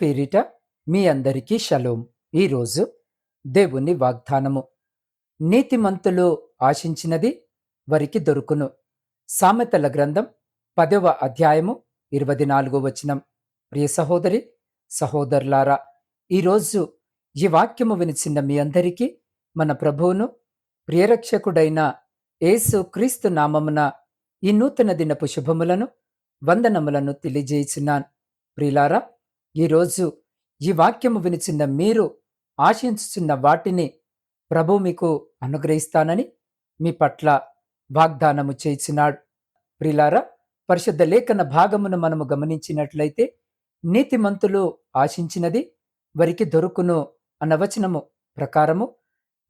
పేరిట మీ అందరికీ షలోం. ఈరోజు దేవుని వాగ్దానము. నీతిమంతులు ఆశించినది వరికి దొరుకును. సామెతల గ్రంథం పదవ అధ్యాయము ఇరవై నాలుగో వచనం. ప్రియ సహోదరి సహోదరులారా ఈరోజు ఈ వాక్యము వినిచిన మీ అందరికీ మన ప్రభువును ప్రియరక్షకుడైన యేసు క్రీస్తు నామమున ఈ నూతన దినపు శుభములను వందనములను తెలియజేయుచున్నాను ప్రియులారా ఈరోజు ఈ వాక్యము వినిచిన్న మీరు ఆశించుచున్న వాటిని ప్రభు మీకు అనుగ్రహిస్తానని మీ పట్ల వాగ్దానము చేసినాడు ప్రిలారా పరిశుద్ధ లేఖన భాగమును మనము గమనించినట్లయితే నీతిమంతులు ఆశించినది వారికి దొరుకును అన్న వచనము ప్రకారము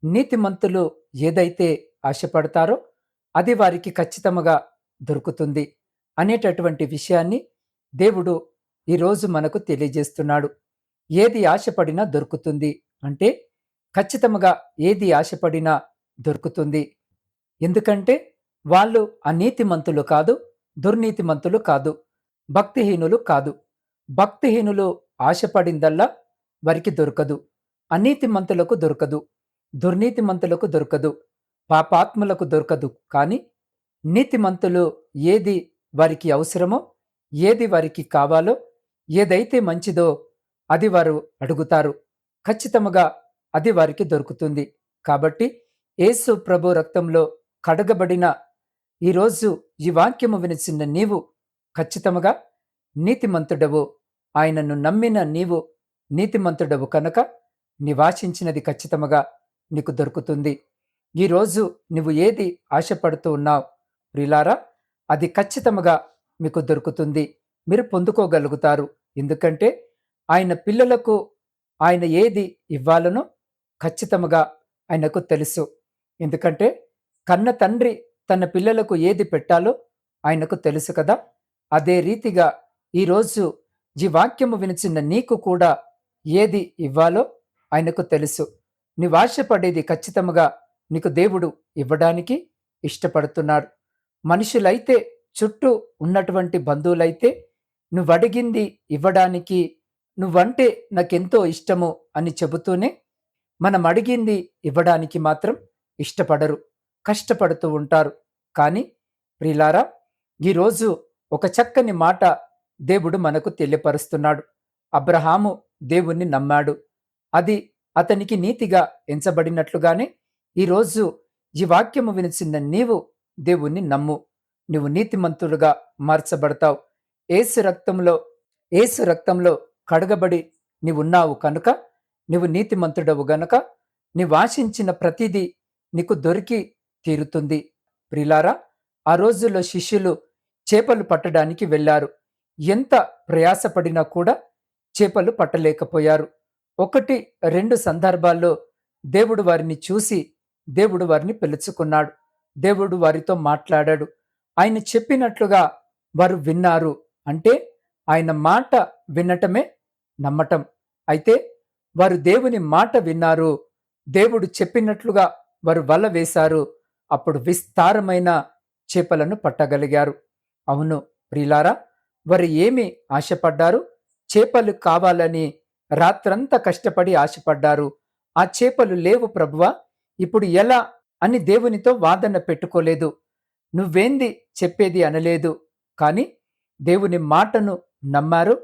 నీతిమంతులు ఏదైతే ఆశపడతారో అది వారికి ఖచ్చితముగా దొరుకుతుంది అనేటటువంటి విషయాన్ని దేవుడు ఈరోజు మనకు తెలియజేస్తున్నాడు. ఏది ఆశపడినా దొరుకుతుంది. అంటే ఖచ్చితముగా ఏది ఆశపడినా దొరుకుతుంది. ఎందుకంటే వాళ్ళు అనీతిమంతులు కాదు దుర్నీతిమంతులు కాదు భక్తిహీనులు కాదు. భక్తిహీనులు ఆశపడిందల్లా వారికి దొరకదు. అనీతిమంతులకు దొరకదు. దుర్నీతిమంతులకు దొరకదు. పాపాత్ములకు దొరకదు. కానీ నీతిమంతులు ఏది వారికి అవసరమో ఏది వారికి కావాలో ఏదైతే మంచిదో అది వారు అడుగుతారు. ఖచ్చితముగా అది వారికి దొరుకుతుంది. కాబట్టి యేసు ప్రభు రక్తంలో కడగబడిన ఈరోజు ఈ వాక్యము వినిచిన నీవు ఖచ్చితముగా నీతిమంతుడవు. ఆయనను నమ్మిన నీవు నీతిమంతుడవు కనుక నివాసించినది ఖచ్చితముగా నీకు దొరుకుతుంది. ఈరోజు నువ్వు ఏది ఆశపడుతూ ఉన్నావు ప్రిలారా అది ఖచ్చితముగా మీకు దొరుకుతుంది. మీరు పొందుకోగలుగుతారు. ఎందుకంటే ఆయన పిల్లలకు ఆయన ఏది ఇవ్వాలనో ఖచ్చితముగా ఆయనకు తెలుసు. ఎందుకంటే కన్న తండ్రి తన పిల్లలకు ఏది పెట్టాలో ఆయనకు తెలుసు కదా. అదే రీతిగా ఈరోజు ఈ వాక్యము వినిచిన నీకు కూడా ఏది ఇవ్వాలో ఆయనకు తెలుసు. నీవు ఆశపడేది ఖచ్చితంగా నీకు దేవుడు ఇవ్వడానికి ఇష్టపడుతున్నాడు. మనుషులైతే చుట్టూ ఉన్నటువంటి బంధువులైతే నువ్వు అడిగింది ఇవ్వడానికి నువ్వంటే నాకెంతో ఇష్టము అని చెబుతూనే మనం అడిగింది ఇవ్వడానికి మాత్రం ఇష్టపడరు కష్టపడుతూ ఉంటారు. కానీ ప్రిలారా ఈరోజు ఒక చక్కని మాట దేవుడు మనకు తెలియపరుస్తున్నాడు. అబ్రహాము దేవుణ్ణి నమ్మాడు. అది అతనికి నీతిగా ఎంచబడినట్లుగానే ఈరోజు ఈ వాక్యము వినిచిన నీవు దేవుణ్ణి నమ్ము. నువ్వు నీతిమంతుడుగా మార్చబడతావు. ఏసు రక్తంలో ఏసు రక్తంలో కడగబడి నీవున్నావు కనుక నీవు నీతిమంతుడవు గనుక నీవు ఆశించిన ప్రతిదీ నీకు దొరికి తీరుతుంది. ప్రిలారా ఆ రోజుల్లో శిష్యులు చేపలు పట్టడానికి వెళ్ళారు. ఎంత ప్రయాసపడినా కూడా చేపలు పట్టలేకపోయారు. ఒకటి రెండు సందర్భాల్లో దేవుడు వారిని చూసి దేవుడు వారిని పిలుచుకున్నాడు. దేవుడు వారితో మాట్లాడాడు. ఆయన చెప్పినట్లుగా వారు విన్నారు. అంటే ఆయన మాట వినటమే నమ్మటం. అయితే వారు దేవుని మాట విన్నారు. దేవుడు చెప్పినట్లుగా వారు వల వేశారు. అప్పుడు విస్తారమైన చేపలను పట్టగలిగారు. అవును ప్రిలారా వారు ఏమి ఆశపడ్డారు? చేపలు కావాలని రాత్రంతా కష్టపడి ఆశపడ్డారు. ఆ చేపలు లేవు ప్రభువా ఇప్పుడు ఎలా అని దేవునితో వాదన పెట్టుకోలేదు. నువ్వేంది చెప్పేది అనలేదు. కానీ దేవుని మాటను నమ్మారు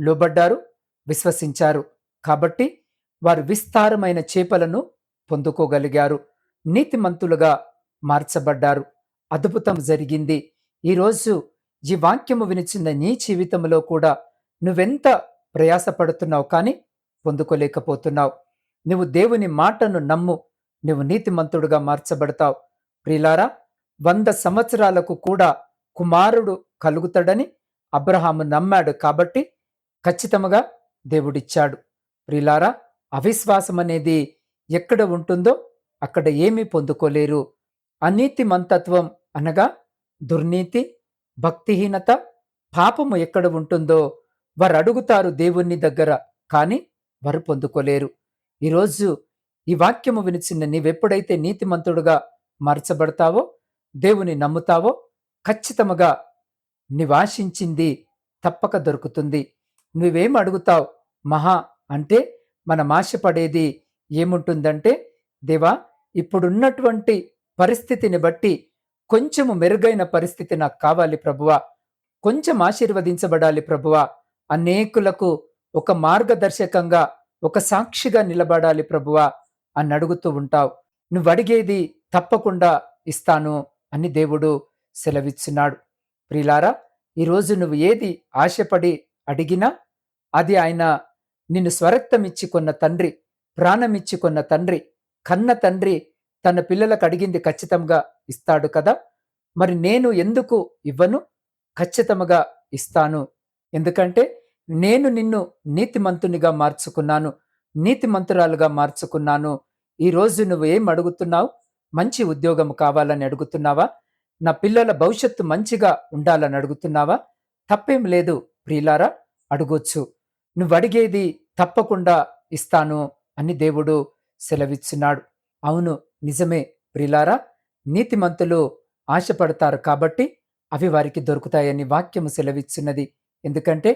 లోబడ్డారు విశ్వసించారు. కాబట్టి వారు విస్తారమైన చేపలను పొందుకోగలిగారు నీతిమంతులుగా మార్చబడ్డారు. అద్భుతం జరిగింది. ఈరోజు ఈ వాక్యము వినిచిన నీ జీవితంలో కూడా నువ్వెంత ప్రయాసపడుతున్నావు కానీ పొందుకోలేకపోతున్నావు. నువ్వు దేవుని మాటను నమ్ము నువ్వు నీతిమంతుడుగా మార్చబడతావు. ప్రిలారా వంద సంవత్సరాలకు కూడా కుమారుడు కలుగుతాడని అబ్రహాము నమ్మాడు కాబట్టి ఖచ్చితంగా దేవుడిచ్చాడు. ప్రిలారా అవిశ్వాసం అనేది ఎక్కడ ఉంటుందో అక్కడ ఏమీ పొందుకోలేరు. అనీతి మంతత్వం అనగా దుర్నీతి భక్తిహీనత పాపము ఎక్కడ ఉంటుందో వారు అడుగుతారు దేవుణ్ణి దగ్గర కానీ వారు పొందుకోలేరు. ఈరోజు ఈ వాక్యము వినిచిన నీవెప్పుడైతే నీతిమంతుడుగా మార్చబడతావో దేవుని నమ్ముతావో ఖచ్చితముగా నివాసించింది తప్పక దొరుకుతుంది. నువ్వేం అడుగుతావు? మహా అంటే మనం ఆశపడేది ఏముంటుందంటే దేవా ఇప్పుడున్నటువంటి పరిస్థితిని బట్టి కొంచెము మెరుగైన పరిస్థితి నాకు కావాలి ప్రభువా. కొంచెం ఆశీర్వదించబడాలి ప్రభువా. అనేకులకు ఒక మార్గదర్శకంగా ఒక సాక్షిగా నిలబడాలి ప్రభువా అని అడుగుతూ ఉంటావు. నువ్వు అడిగేది తప్పకుండా ఇస్తాను అని దేవుడు సెలవిచ్చున్నాడు. ప్రిలారా ఈరోజు నువ్వు ఏది ఆశపడి అడిగినా అది ఆయన నిన్ను స్వరక్తమిచ్చి కొన్న తండ్రి ప్రాణమిచ్చి కొన్న తండ్రి కన్న తండ్రి తన పిల్లలకు అడిగింది ఖచ్చితంగా ఇస్తాడు కదా. మరి నేను ఎందుకు ఇవ్వను? ఖచ్చితంగా ఇస్తాను. ఎందుకంటే నేను నిన్ను నీతిమంతునిగా మార్చుకున్నాను నీతిమంతురాలుగా మార్చుకున్నాను. ఈరోజు నువ్వు ఏం అడుగుతున్నావు? మంచి ఉద్యోగం కావాలని అడుగుతున్నావా? నా పిల్లల భవిష్యత్తు మంచిగా ఉండాలని అడుగుతున్నావా? తప్పేం లేదు ప్రియులారా అడగొచ్చు. నువ్వు అడిగేది తప్పకుండా ఇస్తాను అని దేవుడు సెలవిచ్చున్నాడు. అవును నిజమే ప్రిలారా నీతిమంతులు ఆశపడతారు కాబట్టి అవి వారికి దొరుకుతాయని వాక్యము సెలవిచ్చున్నది. ఎందుకంటే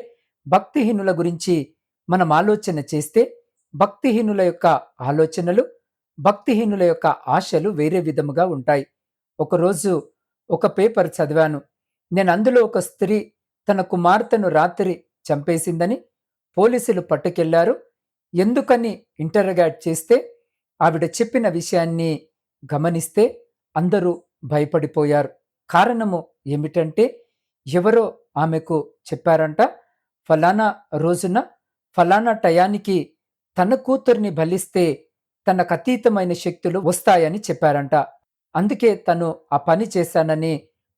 భక్తిహీనుల గురించి మనం ఆలోచన చేస్తే భక్తిహీనుల యొక్క ఆలోచనలు భక్తిహీనుల యొక్క ఆశలు వేరే విధముగా ఉంటాయి. ఒకరోజు ఒక పేపర్ చదివాను. నేను అందులో ఒక స్త్రీ తన కుమార్తెను రాత్రి చంపేసిందని పోలీసులు పట్టుకెళ్ళారు. ఎందుకని ఇంటర్గాట్ చేస్తే ఆవిడ చెప్పిన విషయాన్ని గమనిస్తే అందరూ భయపడిపోయారు. కారణము ఏమిటంటే ఎవరో ఆమెకు చెప్పారంట ఫలానా రోజున ఫలానా టయానికి తన కూతుర్ని బలిస్తే తనకు అతీతమైన శక్తులు వస్తాయని చెప్పారంట. అందుకే తను ఆ పని చేశానని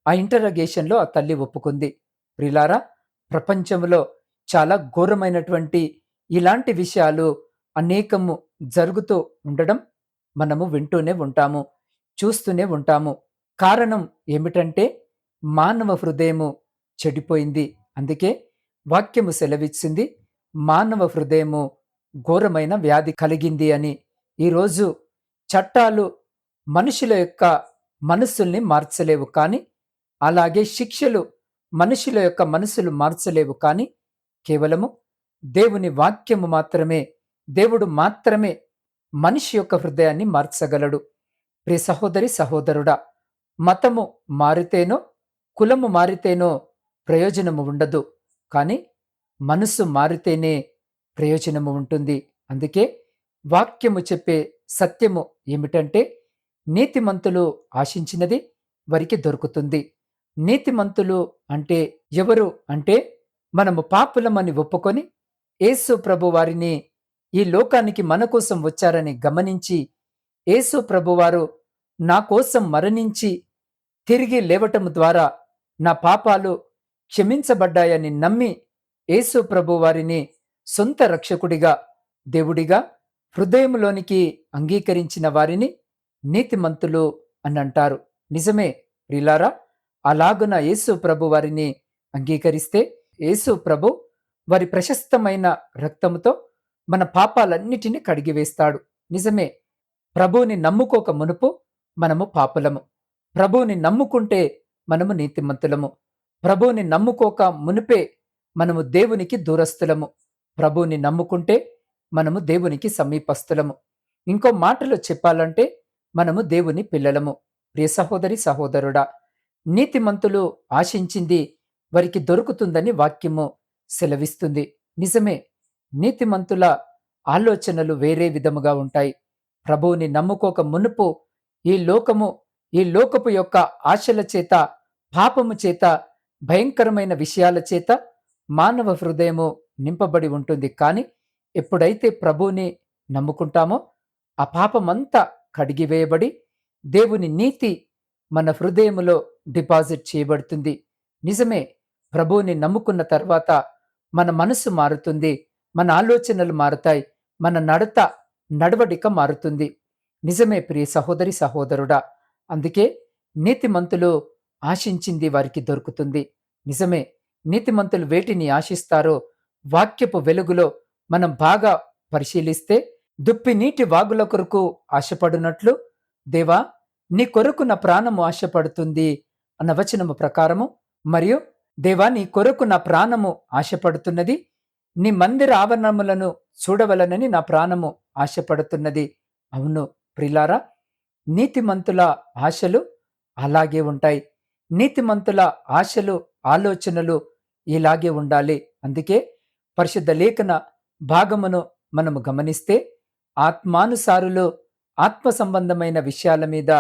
ఆ ఇంటరగేషన్లో ఆ తల్లి ఒప్పుకుంది. ప్రిలారా ప్రపంచంలో చాలా ఘోరమైనటువంటి ఇలాంటి విషయాలు అనేకము జరుగుతూ ఉండడం మనము వింటూనే ఉంటాము చూస్తూనే ఉంటాము. కారణం ఏమిటంటే మానవ హృదయము చెడిపోయింది. అందుకే వాక్యము సెలవిచ్చింది మానవ హృదయము ఘోరమైన వ్యాధి కలిగింది అని. ఈరోజు చట్టాలు మనుషుల యొక్క మనస్సుల్ని మార్చలేవు కానీ అలాగే శిక్షలు మనుషుల యొక్క మనసులు మార్చలేవు కానీ కేవలము దేవుని వాక్యము మాత్రమే దేవుడు మాత్రమే మనిషి యొక్క హృదయాన్ని మార్చగలడు. ప్రియ సహోదరి సహోదరుడా మతము మారితేనో కులము మారితేనో ప్రయోజనము ఉండదు. కానీ మనసు మారితేనే ప్రయోజనము ఉంటుంది. అందుకే వాక్యము చెప్పే సత్యము ఏమిటంటే నీతిమంతులు ఆశించినది వారికి దొరుకుతుంది. నీతిమంతులు అంటే ఎవరు అంటే మనము పాపులమని ఒప్పుకొని యేసు ప్రభు వారిని ఈ లోకానికి మన కోసం వచ్చారని గమనించి యేసు ప్రభువారు నా కోసం మరణించి తిరిగి లేవటం ద్వారా నా పాపాలు క్షమించబడ్డాయని నమ్మి యేసు ప్రభు వారిని సొంత రక్షకుడిగా దేవుడిగా హృదయంలోనికి అంగీకరించిన వారిని నీతిమంతులు అని అంటారు. నిజమే ప్రిలారా అలాగున యేసు ప్రభు వారిని అంగీకరిస్తే యేసు ప్రభు వారి ప్రశస్తమైన రక్తముతో మన పాపాలన్నిటినీ కడిగివేస్తాడు నిజమే ప్రభువుని నమ్ముకోక మునుపు మనము పాపులము. ప్రభువుని నమ్ముకుంటే మనము నీతిమంతులము ప్రభువుని నమ్ముకోక మునిపే మనము దేవునికి దూరస్తులము ప్రభువుని నమ్ముకుంటే మనము దేవునికి సమీపస్తులము ఇంకో మాటలో చెప్పాలంటే మనము దేవుని పిల్లలము. ప్రియ సహోదరి సహోదరుడా నీతిమంతులు ఆశించింది వారికి దొరుకుతుందని వాక్యము సెలవిస్తుంది. నిజమే నీతిమంతుల ఆలోచనలు వేరే విధముగా ఉంటాయి. ప్రభువుని నమ్ముకోక మునుపు ఈ లోకము ఈ లోకపు యొక్క ఆశల చేత పాపము చేత భయంకరమైన విషయాల చేత మానవ హృదయము నింపబడి ఉంటుంది. కానీ ఎప్పుడైతే ప్రభువుని నమ్ముకుంటామో ఆ పాపమంతా కడిగివేయబడి దేవుని నీతి మన హృదయములో డిపాజిట్ చేయబడుతుంది. నిజమే ప్రభువుని నమ్ముకున్న తర్వాత మన మనసు మారుతుంది మన ఆలోచనలు మారుతాయి మన నడత నడవడిక మారుతుంది. నిజమే ప్రియ సహోదరి సహోదరుడా అందుకే నీతిమంతులు ఆశించింది వారికి దొరుకుతుంది. నిజమే నీతిమంతులు వేటిని ఆశిస్తారో వాక్యపు వెలుగులో మనం బాగా పరిశీలిస్తే దుప్పి నీటి వాగుల కొరకు ఆశపడినట్లు దేవా నీ కొరకు నా ప్రాణము ఆశపడుతుంది అన్న వచనము ప్రకారము. మరియు దేవా నీ కొరకు నా ప్రాణము ఆశపడుతున్నది నీ మందిర ఆవరణములను చూడవలనని నా ప్రాణము ఆశపడుతున్నది. అవును ప్రిలారా నీతిమంతుల ఆశలు అలాగే ఉంటాయి. నీతిమంతుల ఆశలు ఆలోచనలు ఇలాగే ఉండాలి. అందుకే పరిశుద్ధ లేఖన భాగమును మనము గమనిస్తే ఆత్మానుసారులు ఆత్మ సంబంధమైన విషయాల మీద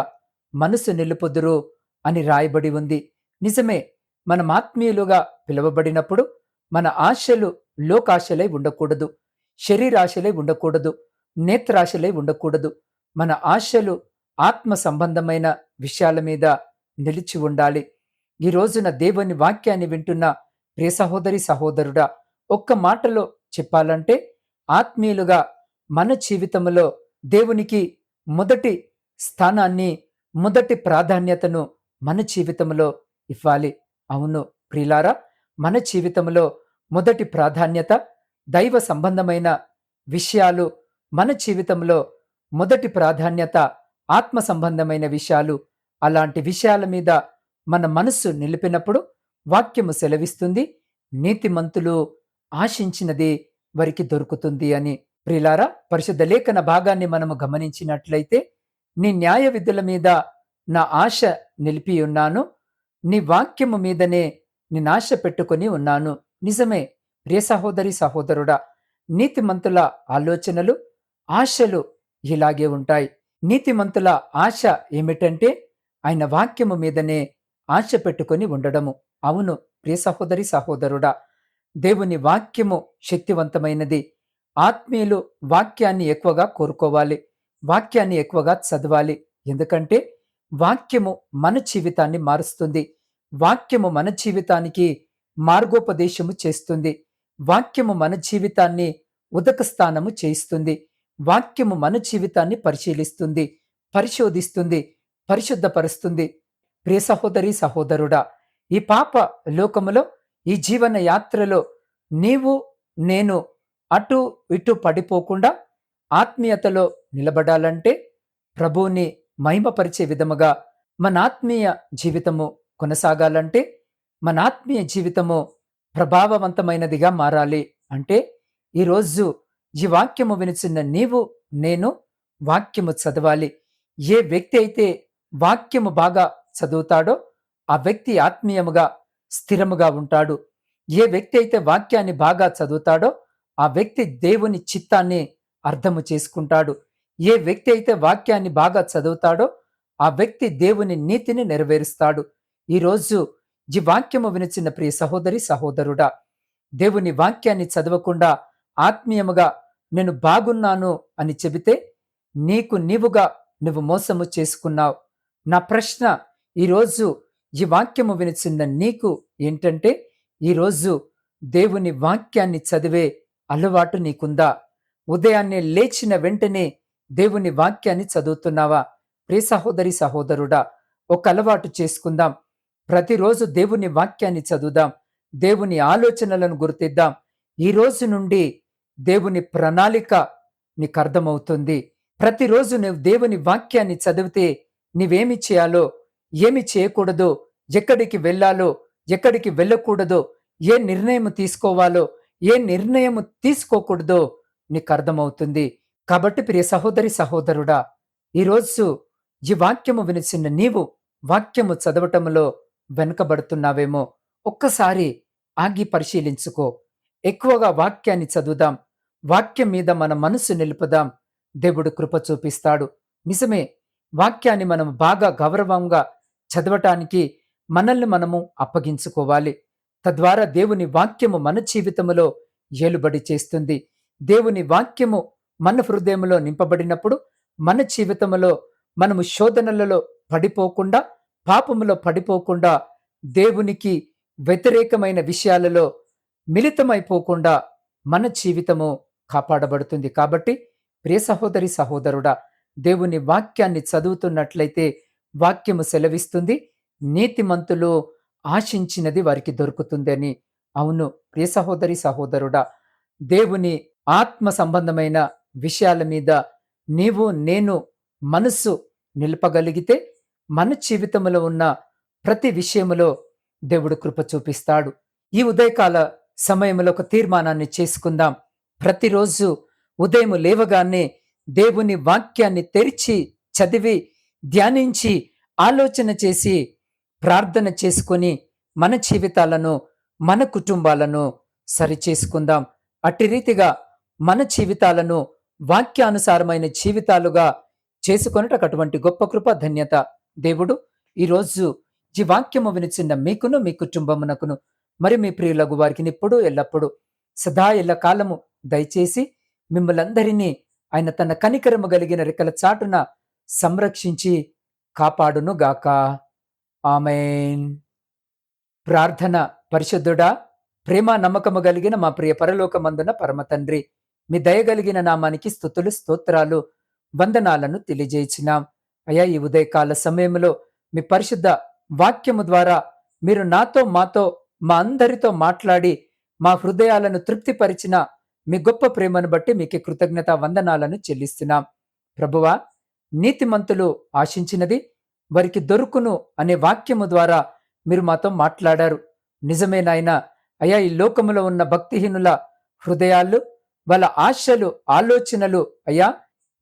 మనసు నిలుపుదురు అని రాయబడి ఉంది. నిజమే మనం ఆత్మీయులుగా పిలువబడినప్పుడు మన ఆశలు లోకాశలై ఉండకూడదు శరీరాశలై ఉండకూడదు నేత్రాశలై ఉండకూడదు. మన ఆశలు ఆత్మ సంబంధమైన విషయాల మీద నిలిచి ఉండాలి. ఈ రోజున దేవుని వాక్యాన్ని వింటున్న ప్రియ సహోదరి సహోదరుడా ఒక్క మాటలో చెప్పాలంటే ఆత్మీయులుగా మన జీవితంలో దేవునికి మొదటి స్థానాన్ని మొదటి ప్రాధాన్యతను మన జీవితంలో ఇవ్వాలి. అవును ప్రిలారా మన జీవితంలో మొదటి ప్రాధాన్యత దైవ సంబంధమైన విషయాలు మన జీవితంలో మొదటి ప్రాధాన్యత ఆత్మ సంబంధమైన విషయాలు అలాంటి విషయాల మీద మన మనస్సు నిలిపినప్పుడు వాక్యము సెలవిస్తుంది నీతిమంతులు ఆశించినది వారికి దొరుకుతుంది అని ప్రిలారా పరిశుద్ధ లేఖన భాగాన్ని మనము గమనించినట్లయితే నీ న్యాయ విధుల మీద నా ఆశ నిలిపి ఉన్నాను. నీ వాక్యము మీదనే నినాశ ఆశ పెట్టుకొని ఉన్నాను. నిజమే ప్రియ సహోదరి సహోదరుడా నీతిమంతుల ఆలోచనలు ఆశలు ఇలాగే ఉంటాయి. నీతిమంతుల ఆశ ఏమిటంటే ఆయన వాక్యము మీదనే ఆశ పెట్టుకొని ఉండడము. అవును ప్రియ సహోదరి సహోదరుడా దేవుని వాక్యము శక్తివంతమైనది. ఆత్మీయులు వాక్యాన్ని ఎక్కువగా కోరుకోవాలి వాక్యాన్ని ఎక్కువగా చదవాలి. ఎందుకంటే వాక్యము మన జీవితాన్ని మారుస్తుంది. వాక్యము మన జీవితానికి మార్గోపదేశము చేస్తుంది. వాక్యము మన జీవితాన్ని ఉదక స్థానము చేయిస్తుంది. వాక్యము మన జీవితాన్ని పరిశీలిస్తుంది పరిశోధిస్తుంది పరిశుద్ధపరుస్తుంది. ప్రియ సహోదరి సహోదరుడా ఈ పాప లోకములో ఈ జీవన యాత్రలో నీవు నేను అటు ఇటు పడిపోకుండా ఆత్మీయతలో నిలబడాలంటే ప్రభువుని మహిమపరిచే విధముగా మన ఆత్మీయ జీవితము కొనసాగాలంటే మన ఆత్మీయ జీవితము ప్రభావవంతమైనదిగా మారాలి. అంటే ఈరోజు ఈ వాక్యము వినిచిన నీవు నేను వాక్యము చదవాలి. ఏ వ్యక్తి అయితే వాక్యము బాగా చదువుతాడో ఆ వ్యక్తి ఆత్మీయముగా స్థిరముగా ఉంటాడు. ఏ వ్యక్తి అయితే వాక్యాన్ని బాగా చదువుతాడో ఆ వ్యక్తి దేవుని చిత్తాన్ని అర్థము చేసుకుంటాడు. ఏ వ్యక్తి అయితే వాక్యాన్ని బాగా చదువుతాడో ఆ వ్యక్తి దేవుని నీతిని నెరవేరుస్తాడు. ఈరోజు ఈ వాక్యము వినిచిన ప్రియ సహోదరి సహోదరుడా దేవుని వాక్యాన్ని చదవకుండా ఆత్మీయముగా నేను బాగున్నాను అని చెబితే నీకు నీవుగా నువ్వు మోసము చేసుకున్నావు. నా ప్రశ్న ఈరోజు ఈ వాక్యము వినిచిన నీకు ఏంటంటే ఈరోజు దేవుని వాక్యాన్ని చదివే అలవాటు నీకుందా? ఉదయాన్నే లేచిన వెంటనే దేవుని వాక్యాన్ని చదువుతున్నావా? ప్రియ సహోదరి సహోదరుడా ఒక అలవాటు చేసుకుందాం. ప్రతిరోజు దేవుని వాక్యాన్ని చదువుదాం. దేవుని ఆలోచనలను గుర్తిద్దాం. ఈ రోజు నుండి దేవుని ప్రణాళిక నీకు అర్థమవుతుంది. ప్రతిరోజు నువ్వు దేవుని వాక్యాన్ని చదివితే నీవేమి చేయాలో ఏమి చేయకూడదో ఎక్కడికి వెళ్ళాలో ఎక్కడికి వెళ్ళకూడదో ఏ నిర్ణయం తీసుకోవాలో ఏ నిర్ణయం తీసుకోకూడదో నీకు అర్థమవుతుంది. కాబట్టి ప్రియ సహోదరి సహోదరుడా ఈరోజు ఈ వాక్యము వినిచిన నీవు వాక్యము చదవటంలో వెనుకబడుతున్నావేమో ఒక్కసారి ఆగి పరిశీలించుకో. ఎక్కువగా వాక్యాన్ని చదువుదాం. వాక్యం మీద మన మనసు నిలుపుదాం. దేవుడు కృప చూపిస్తాడు. నిజమే వాక్యాన్ని మనం బాగా గౌరవంగా చదవటానికి మనల్ని మనము అప్పగించుకోవాలి. తద్వారా దేవుని వాక్యము మన జీవితములో ఏలుబడి చేస్తుంది. దేవుని వాక్యము మన హృదయంలో నింపబడినప్పుడు మన జీవితంలో మనము శోధనలలో పడిపోకుండా పాపములో పడిపోకుండా దేవునికి వ్యతిరేకమైన విషయాలలో మిళితమైపోకుండా మన జీవితము కాపాడబడుతుంది. కాబట్టి ప్రియ సహోదరి సహోదరుడా దేవుని వాక్యాన్ని చదువుతున్నట్లయితే వాక్యము సెలవిస్తుంది. నీతిమంతులు ఆశించినది వారికి దొరుకుతుందని. అవును ప్రియ సహోదరి సహోదరుడా దేవుని ఆత్మ సంబంధమైన విషయాల మీద నీవు నేను మనస్సు నిలపగలిగితే మన జీవితంలో ఉన్న ప్రతి విషయములో దేవుడు కృప చూపిస్తాడు. ఈ ఉదయకాల సమయంలో ఒక తీర్మానాన్ని చేసుకుందాం. ప్రతిరోజు ఉదయం లేవగానే దేవుని వాక్యాన్ని తెరిచి చదివి ధ్యానించి ఆలోచన చేసి ప్రార్థన చేసుకొని మన జీవితాలను మన కుటుంబాలను సరిచేసుకుందాం. అట్టి రీతిగా మన జీవితాలను వాక్యానుసారమైన జీవితాలుగా చేసుకొనటకు అటువంటి గొప్ప కృప ధన్యత దేవుడు. ఈరోజు ఈ వాక్యము వినిచిన్న మీకును మీ కుటుంబమునకును మరి మీ ప్రియులకు వారికి ఇప్పుడు ఎల్లప్పుడూ సదా ఎల్ల కాలము దయచేసి మిమ్మలందరినీ ఆయన తన కనికరము కలిగిన రెక్కల చాటున సంరక్షించి కాపాడును గాకా. ఆమెన్. ప్రార్థన పరిశుద్ధుడా ప్రేమ నమ్మకము కలిగిన మా ప్రియ పరలోకమందున పరమతండ్రి మీ దయగలిగిన నామానికి స్థుతులు స్తోత్రాలు వందనాలను తెలియజేయించినాం అయా ఈ ఉదయకాల సమయంలో మీ పరిశుద్ధ వాక్యము ద్వారా మీరు నాతో మాతో మా అందరితో మాట్లాడి మా హృదయాలను తృప్తిపరిచిన మీ గొప్ప ప్రేమను బట్టి మీకు కృతజ్ఞత వందనాలను చెల్లిస్తున్నాం. ప్రభువా నీతిమంతులు ఆశించినది వారికి దొరుకును అనే వాక్యము ద్వారా మీరు మాతో మాట్లాడారు. నిజమే నాయనా అయా ఈ లోకములో ఉన్న భక్తిహీనుల హృదయాలు వాళ్ళ ఆశలు ఆలోచనలు అయ్యా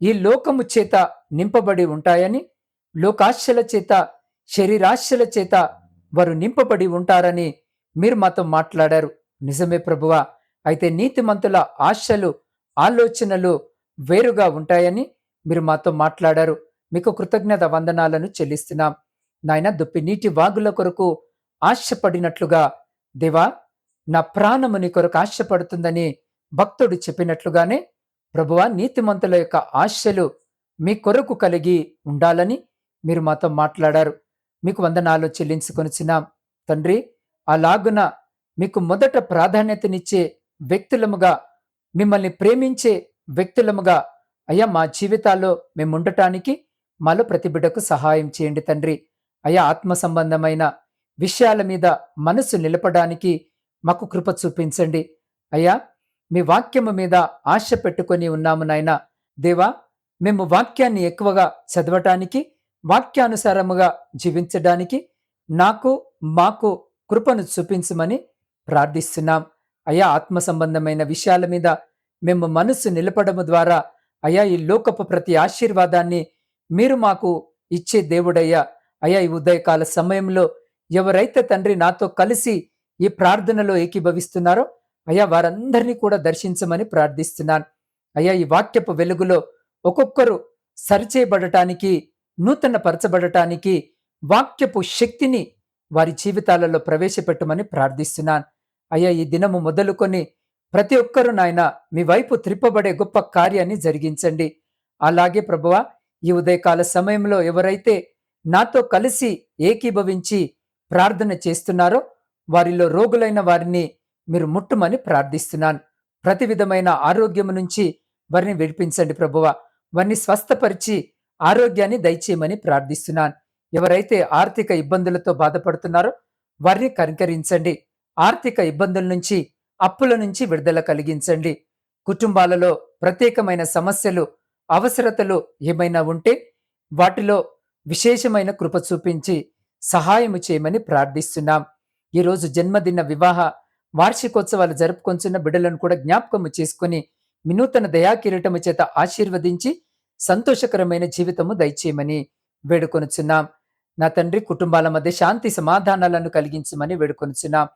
ఈ లోకము చేత నింపబడి ఉంటాయని లోకాశల చేత శరీరాశల చేత వారు నింపబడి ఉంటారని మీరు మాతో మాట్లాడారు. నిజమే ప్రభువా అయితే నీతిమంతుల ఆశలు ఆలోచనలు వేరుగా ఉంటాయని మీరు మాతో మాట్లాడారు. మీకు కృతజ్ఞత వందనాలను చెల్లిస్తున్నాం. నాయన దుప్పి నీటి వాగుల కొరకు ఆశపడినట్లుగా దేవా నా ప్రాణము నీ కొరకు ఆశపడుతుందని భక్తుడు చెప్పినట్లుగానే ప్రభువా నీతిమంతుల యొక్క ఆశలు మీ కొరకు కలిగి ఉండాలని మీరు మాతో మాట్లాడారు. మీకు వందనాలు చెల్లించుకొనిచ్చినాం తండ్రి అలాగున మీకు మొదట ప్రాధాన్యతనిచ్చే వ్యక్తులముగా మిమ్మల్ని ప్రేమించే వ్యక్తులముగా అయ్యా మా జీవితాల్లో మేము ఉండటానికి మాలో ప్రతి బిడ్డకు సహాయం చేయండి తండ్రి. అయా ఆత్మ సంబంధమైన విషయాల మీద మనసు నిలపడానికి మాకు కృప చూపించండి. అయ్యా మీ వాక్యము మీద ఆశ పెట్టుకొని ఉన్నాము నాయన. దేవా మేము వాక్యాన్ని ఎక్కువగా చదవటానికి వాక్యానుసారముగా జీవించడానికి నాకు మాకు కృపను చూపించమని ప్రార్థిస్తున్నాం. అయా ఆత్మ సంబంధమైన విషయాల మీద మేము మనసు నిలపడము ద్వారా అయా ఈ లోకపు ప్రతి ఆశీర్వాదాన్ని మీరు మాకు ఇచ్చే దేవుడయ్యా. అయ్యా ఈ ఉదయకాల సమయంలో ఎవరైతే తండ్రి నాతో కలిసి ఈ ప్రార్థనలో ఏకీభవిస్తున్నారో అయ్యా వారందరినీ కూడా దర్శించమని ప్రార్థిస్తున్నాను. అయ్యా ఈ వాక్యపు వెలుగులో ఒక్కొక్కరు సరిచేయబడటానికి నూతన పరచబడటానికి వాక్యపు శక్తిని వారి జీవితాలలో ప్రవేశపెట్టమని ప్రార్థిస్తున్నాను. అయ్యా ఈ దినము మొదలుకొని ప్రతి ఒక్కరూ నాయన మీ వైపు త్రిప్పబడే గొప్ప కార్యాన్ని జరిగించండి. అలాగే ప్రభువా ఈ ఉదయకాల సమయంలో ఎవరైతే నాతో కలిసి ఏకీభవించి ప్రార్థన చేస్తున్నారో వారిలో రోగులైన వారిని మీరు ముట్టుమని ప్రార్థిస్తున్నాను. ప్రతి విధమైన ఆరోగ్యం నుంచి వారిని విడిపించండి ప్రభువ. వారిని స్వస్థపరిచి ఆరోగ్యాన్ని దయచేయమని ప్రార్థిస్తున్నాను. ఎవరైతే ఆర్థిక ఇబ్బందులతో బాధపడుతున్నారో వారిని కనికరించండి. ఆర్థిక ఇబ్బందుల నుంచి అప్పుల నుంచి విడుదల కలిగించండి. కుటుంబాలలో ప్రత్యేకమైన సమస్యలు అవసరతలు ఏమైనా ఉంటే వాటిలో విశేషమైన కృప చూపించి సహాయము చేయమని ప్రార్థిస్తున్నాం. ఈరోజు జన్మదిన వివాహ వార్షికోత్సవాలు జరుపుకొంచున్న బిడ్డలను కూడా జ్ఞాపకము చేసుకుని వినూతన దయాకిరీటము చేత ఆశీర్వదించి సంతోషకరమైన జీవితము దయచేయమని వేడుకొనుచున్నాం. నా తండ్రి కుటుంబాల మధ్య శాంతి సమాధానాలను కలిగించమని వేడుకొనుచున్నాం.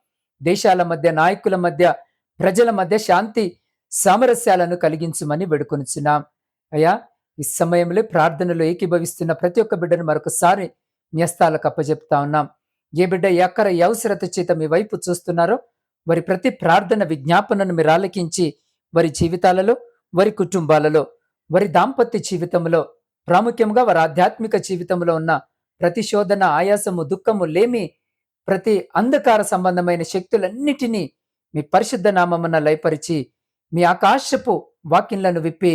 దేశాల మధ్య నాయకుల మధ్య ప్రజల మధ్య శాంతి సామరస్యాలను కలిగించమని వేడుకొనుచున్నాం. అయ్యా ఈ సమయంలో ప్రార్థనలో ఏకీభవిస్తున్న ప్రతి ఒక్క బిడ్డను మరొకసారి న్యస్తాలకు అప్పజెప్తా ఉన్నాం. ఏ బిడ్డ ఎక్కడ అవసరత చేత మీ వైపు చూస్తున్నారో వారి ప్రతి ప్రార్థన విజ్ఞాపనను మీరు ఆలకించి వారి జీవితాలలో వారి కుటుంబాలలో వారి దాంపత్య జీవితంలో ప్రాముఖ్యంగా వారి ఆధ్యాత్మిక జీవితంలో ఉన్న ప్రతి శోధన ఆయాసము దుఃఖము లేమి ప్రతి అంధకార సంబంధమైన శక్తులన్నిటినీ మీ పరిశుద్ధ నామమున లయపరిచి మీ ఆకాశపు వాక్యంలను విప్పి